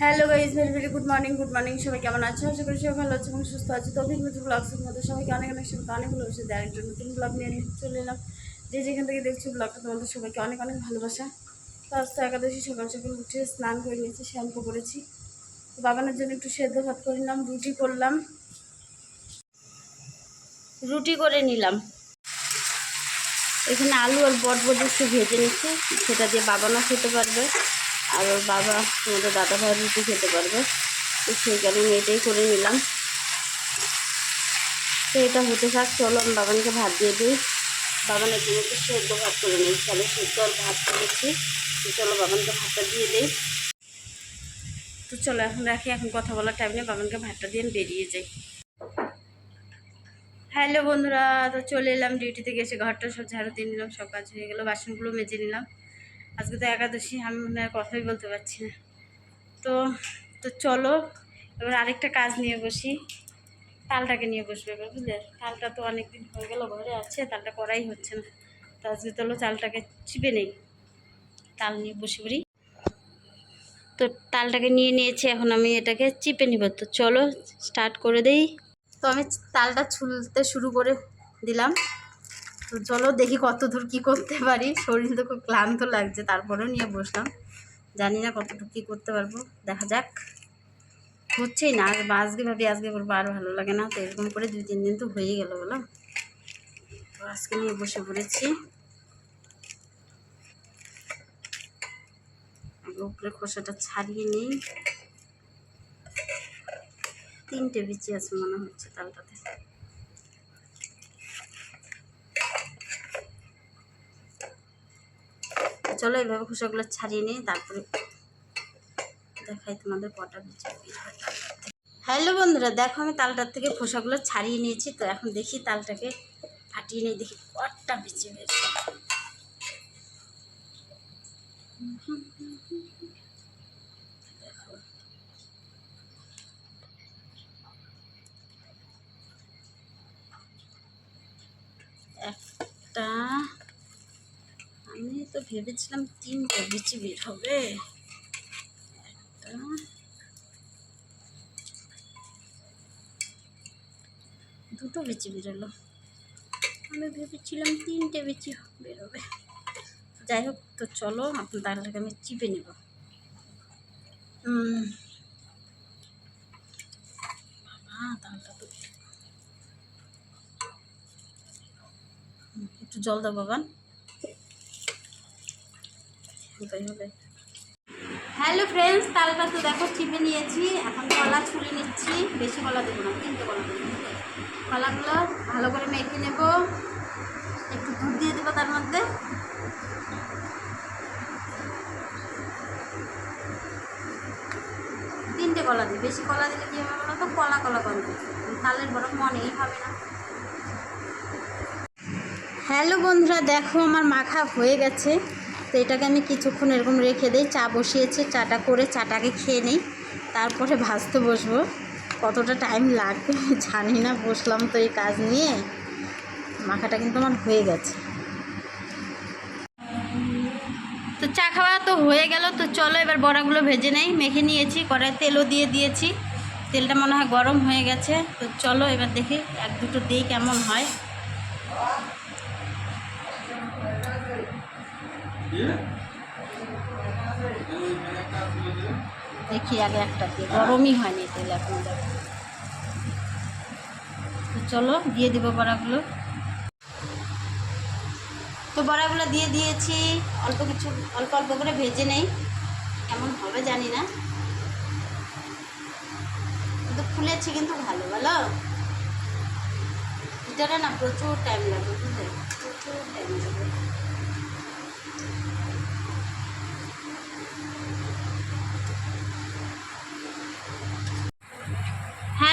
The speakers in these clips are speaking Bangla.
Hello guys very very good morning good morning সবাই কেমন আছো? আশা করি সবাই ভালো আছে এবং সুস্থ আছে। তো অভিজ্ঞতা ব্লগসের মধ্যে সবাইকে অনেক অনেক সবাইকে অনেক ভালোবাসে দেয় একজন নতুন ব্লগ নিয়ে চলে এলাম, যে যেখান থেকে দেখছি ব্লগটা তোমাদের সবাইকে অনেক অনেক ভালোবাসা। তো একাদশী সকাল সকাল উঠে স্নান করে নিয়েছি, শ্যাম্পু করেছি। তো বাবানের জন্য একটু সেদ্ধ ভাত করে নিলাম, রুটি করলাম। রুটি করে নিলাম। এখানে আলু আর বটবটি একটু ভেজে নিচ্ছি, সেটা দিয়ে বাবানও খেতে পারবে। আর ওর বাবা আমাদের দাদা ভাই রুটি খেতে পারবে। তো সেই কারণে এটাই করে নিলাম। তো এটা হতে থাক চলো আমি বাবানকে ভাত দিয়ে দিই। বাবানের জন্য একটু সেদ্ধ ভাত করে নিই। তাহলে সেদ্ধ আর ভাত করেছি। তো চলো বাবানকে ভাতটা দিয়ে দিই। তো চলো এখন রাখি, এখন কথা বলার টাইম নেই। বাবানকে ভাতটা দিয়ে বেরিয়ে যাই। হ্যালো বন্ধুরা, তো চলে এলাম ডিউটি থেকে এসে ঘরটা সব ঝাড়ু দিয়ে নিলাম, সব কাজ হয়ে গেলো, বাসনগুলো মেজে নিলাম। আজকে তো একাদশী, আমি মনে হয় কথাই বলতে পারছি না। তো তো চলো, এবার আরেকটা কাজ নিয়ে বসি। তালটাকে নিয়ে বসবে এবার, বুঝলে? তালটা তো অনেক দিন হয়ে গেল, ঘরে আছে, তালটা করাই হচ্ছে না। তো আজকে চলো চালটাকে চিপে নেই। তাল নিয়ে বসে পড়ি। তো তালটাকে নিয়ে নিয়েছি, এখন আমি এটাকে চিপে নিব। তো চলো, স্টার্ট করে দেই। তো আমি তালটা ছুলতে শুরু করে দিলাম। তো চলো দেখি কত দূর কী করতে পারি। শরীর তো খুব ক্লান্ত লাগছে, তারপরেও নিয়ে বসলাম। জানি না কতটুকু কী করতে পারব। দেখা যাক। হচ্ছেই না, আর আজকে ভাবি, আজকে করব, আর ভালো লাগে না। তো এরকম করে দুই, তিন দিন তো হয়ে গেল, বলো। তো আজকে নিয়ে বসে পড়েছি। উপরে খোসাটা ছাড়িয়ে নিই। তিনটে বিচি আছে মনে হচ্ছে তালটাতে। চলো এইভাবে খোসাগুলো ছাড়িয়ে নিই তারপরে দেখাই তোমাদের কটা হ্যালো বন্ধুরা, দেখো আমি তালটার থেকে খোসাগুলো ছাড়িয়ে নিয়েছি, তো এখন দেখি তালটাকে ফাটিয়ে নিয়ে দেখি কটা বেঁচে হয়েছে দেখো একটা আমি তো ভেবেছিলাম তিনটে বিচি বের হবে। দুটো বিচি বেরোলো। আমি ভেবেছিলাম তিনটে বিচি বেরোবে। যাই হোক, তো চলো, আপনার তাহলে আমি চিপে নেব। একটু জল দাও, বাবান। হবে হবে? হ্যালো ফ্রেন্ডস তালটা তো দেখো চিপে নিয়েছি, এখন কলা ছুলে নিচ্ছি। বেশি কলা দেবো না, তিনটে কলা দেবো কলাগুলো ভালো করে মেখে নেব। একটু দুধ দিয়ে দেবো তার মধ্যে। তিনটে কলা দিই, বেশি কলা দিলে কী হবে বলো তো? কলা কলা গন্ধ তালের বরং মনেই হবে না। হ্যালো বন্ধুরা, দেখো আমার মাখা হয়ে গেছে। তো এটাকে আমি কিছুক্ষণ এরকম রেখে দিই। চা বসিয়েছি, চাটা করে চাটাকে খেয়ে নিই। তারপরে ভাজতে বসবো। কতটা টাইম লাগবে জানি না, বসলাম তো এই কাজ নিয়ে। মাখাটা কিন্তু আমার হয়ে গেছে। তো চা খাওয়া তো হয়ে গেল। তো চলো এবার বড়াগুলো ভেজে নেই। মেখে নিয়েছি কড়াই তেলও দিয়ে দিয়েছি। তেলটা মনে হয় গরম হয়ে গেছে। তো চলো এবার দেখি এক দুটো দিই কেমন হয়। দেখি আগে একটা দিয়ে। গরমই হয়নি তেল এখন। তো চলো, দিয়ে দিব বড়াগুলো। তো বড়াগুলো দিয়ে দিয়েছি। অল্প কিছু, অল্প অল্প করে ভেজে নেই। কেমন হবে জানি না। কিন্তু ফুলেছে কিন্তু ভালো ভালো এটারে না প্রচুর টাইম লাগবে বুঝলে? প্রচুর টাইম লাগবে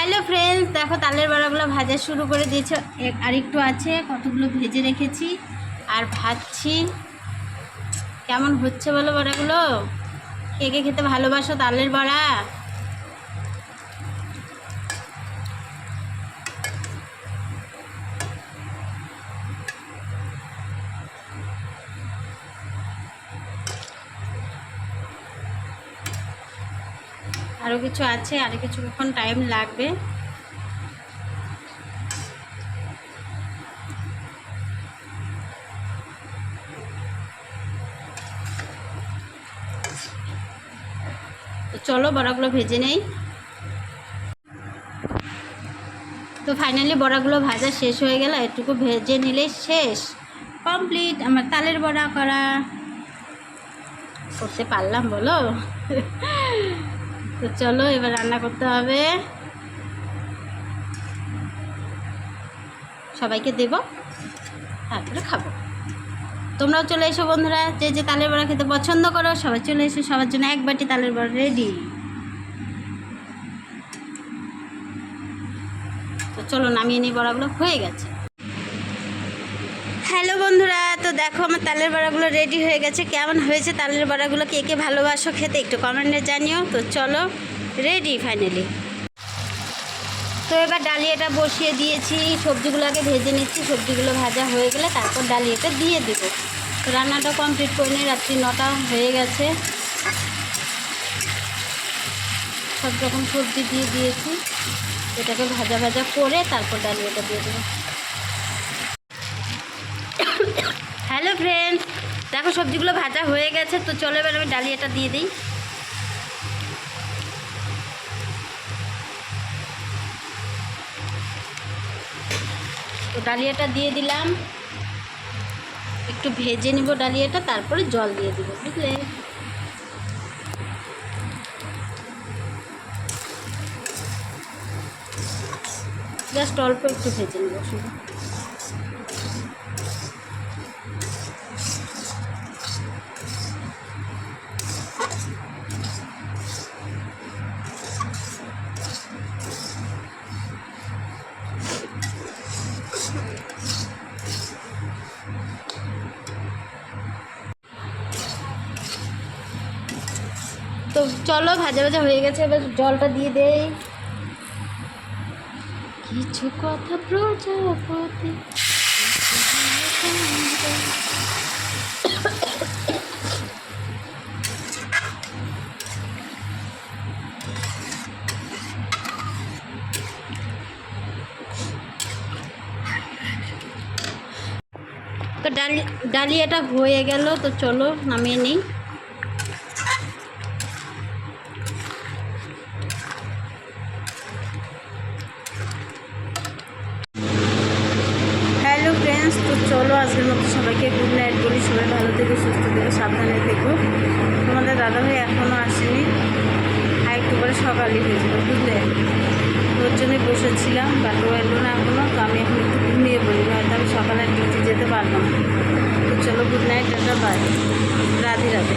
হ্যালো ফ্রেন্ডস দেখো তালের বড়াগুলো ভাজা শুরু করে দিয়েছে। আরেকটু আছে, কতগুলো ভেজে রেখেছি। আর ভাজছি। কেমন হচ্ছে বলো বড়াগুলো? কে কে খেতে ভালোবাসো তালের বড়া? আরও কিছু আছে আরও কিছুক্ষণ টাইম লাগবে। চলো বড়াগুলো ভেজে নেই। তো ফাইনালি বড়াগুলো ভাজা শেষ হয়ে গেল, এটুকু ভেজে নিলে শেষ। কমপ্লিট আমার তালের বড়া করা। করতে পারলাম, বলো? তো চলো, এবার রান্না করতে হবে। সবাইকে দেব, তারপরে খাব। তোমরাও চলে এসো বন্ধুরা, যে যে তালের বড়া খেতে পছন্দ করো, সবাই চলে এসো, সবার জন্য এক বাটি তালের বড়া রেডি তো চলো, নামিয়ে নিই বড়াগুলো, হয়ে গেছে। তো দেখো আমার তালের বড়াগুলো রেডি হয়ে গেছে। কেমন হয়েছে তালের বড়াগুলো? কে কে ভালোবাসো খেতে একটু কমেন্টে জানিও। তো চলো রেডি ফাইনালি তো এবার ডালিয়াটা বসিয়ে দিয়েছি। সবজিগুলো আগে ভেজে নিচ্ছি। সবজিগুলো ভাজা হয়ে গেলে তারপর ডালিয়াটা দিয়ে দেবো। রান্নাটা কমপ্লিট করে নিই রাত্রি নটা হয়ে গেছে। সব রকম সবজি দিয়ে দিয়েছি। এটাকে ভাজা ভাজা করে তারপর ডালিয়াটা দিয়ে দেবো। হ্যালো ফ্রেন্ড দেখো সবজিগুলো ভাজা হয়ে গেছে, তো চলো এবার আমি ডালিয়াটা দিয়ে দিই। তো ডালিয়াটা দিয়ে দিলাম। একটু ভেজে নিব ডালিয়াটা, তারপরে জল দিয়ে দিব, বুঝলে? জাস্ট অল্প একটু ভেজে নেব শুধু। তো চলো, ভাজা ভাজা হয়ে গেছে, এবার জলটা দিয়ে দেই। কিছু কথা প্রজাপতি তো ডালি ডালিয়াটা হয়ে গেল, তো চলো, নামিয়ে নিই। চলো, আজকের মতো সবাইকে গুড নাইট বলি। সবাই ভালো থেকো, সুস্থ থেকো, সাবধানে থেকো। তোমাদের দাদাভাই এখনও আসেনি। আর একটু করে সকালই হয়েছিল বুঝলে? ওর জন্যই বসেছিলাম বাট ও এলো না এখনও তো আমি এখন একটু ঘুমিয়ে পড়ি হয়তো আমি সকালে ডিউটি যেতে পারলাম না। তো চলো good night tata bye Radhe Radhe.